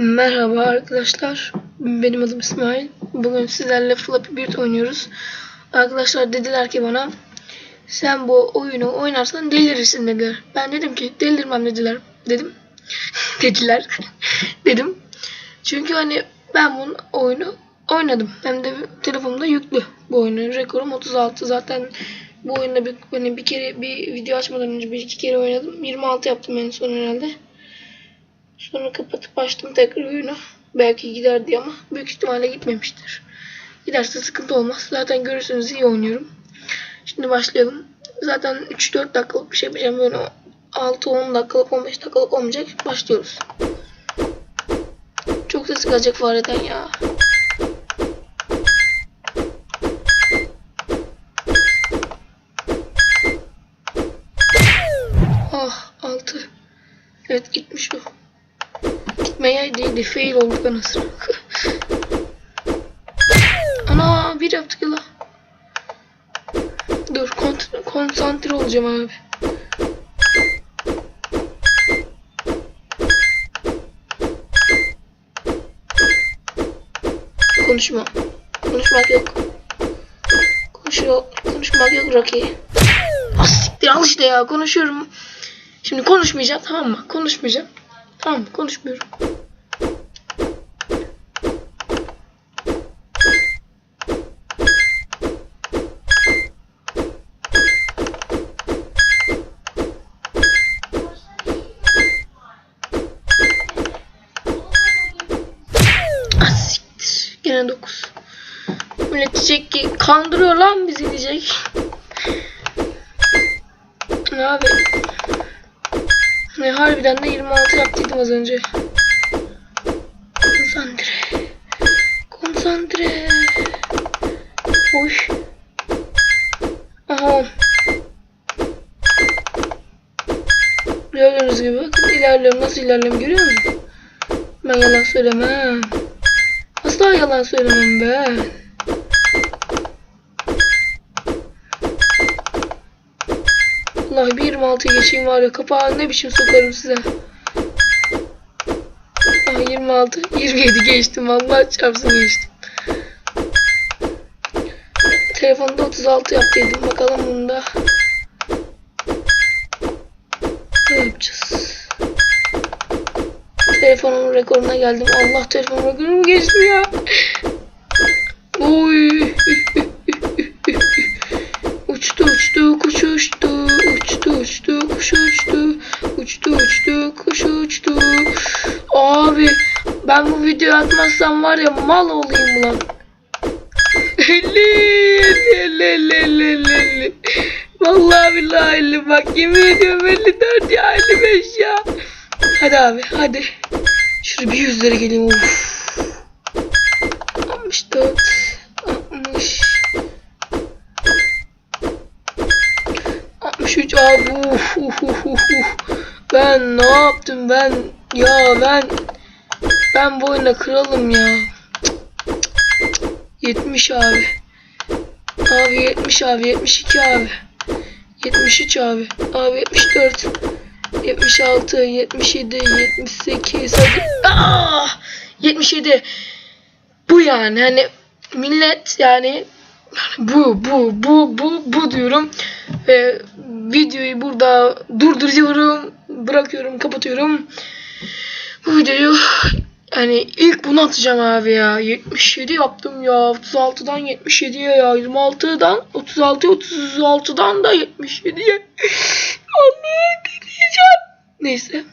Merhaba arkadaşlar. Benim adım İsmail. Bugün sizlerle Flappy Bird oynuyoruz. Arkadaşlar dediler ki bana sen bu oyunu oynarsan delirirsin dediler. Ben dedim ki delirmem dediler. Dedim. dediler. dedim. Çünkü hani ben bu oyunu oynadım. Hem de telefonumda yüklü bu oyunu. Rekorum 36. Zaten bu oyunda bir, hani bir kere bir video açmadan önce bir iki kere oynadım. 26 yaptım en son herhalde. Sonra kapatıp açtım tekrar oyunu. Belki gider diye ama büyük ihtimalle gitmemiştir. Giderse sıkıntı olmaz. Zaten görürsünüz iyi oynuyorum. Şimdi başlayalım. Zaten 3-4 dakikalık bir şey yapacağım. Böyle 6-10 dakikalık 15 dakikalık olmayacak. Başlıyoruz. Çok ses gelecek fareden ya. Ah 6. Evet gitmiş o. Gitmeyeydi fail olduk anasını. Ana bir yaptık ya la. Dur kont- konsantre olacağım abi. Konuşma. Konuşmak yok. Konuşuyor. Konuşmak yok Rocky. Ah siktir al işte ya konuşuyorum. Şimdi konuşmayacağım tamam mı? Konuşmayacağım. Tamam konuşmuyorum. Ah siktir. Gene 9. Millet diyecek ki kandırıyor lan bizi diyecek. Ne abi? Ne harbiden de 26 yaptıydım az önce. Konsantre. Konsantre. Oy. Aha. Gördüğünüz gibi bakın ilerliyorum. Nasıl ilerliyorum görüyor musun? Ben yalan söylemem. Asla yalan söylemem ben. Vallahi bir 26'ya geçeyim var ya kapağı ne biçim sokarım size. Ah 26, 27 geçtim vallahi çarpsın geçtim. Telefonda 36 yaptıydım bakalım bunda. Ne yapacağız? Telefonumun rekoruna geldim. Allah telefonun rekorumu geçtim ya. Oy. Uçtu uçtu kuş ben bu videoyu atmazsam var ya mal olayım lan. 50 50 50 50 50 50 Vallahi billahi 50 bak yemin ediyorum 54 ya 55 ya. Hadi abi hadi. Şuraya bir yüzlere geleyim. Of. 64 60 63 abi. Uf, uf, uf, uf. Ben ne yaptım ben? Ya ben ben bu oyuna kralım ya. 70 abi. Abi 70 abi 72 abi. 73 abi. Abi 74 76 77 78 hadi. Ah! 77 bu yani hani millet yani bu bu bu bu bu diyorum. Ve videoyu burada durduruyorum bırakıyorum kapatıyorum. Bu videoyu yani ilk bunu atacağım abi ya. 77 yaptım ya. 36'dan 77'ye ya. 26'dan 36 36'dan da 77'ye Allah'ım diyeceğim neyse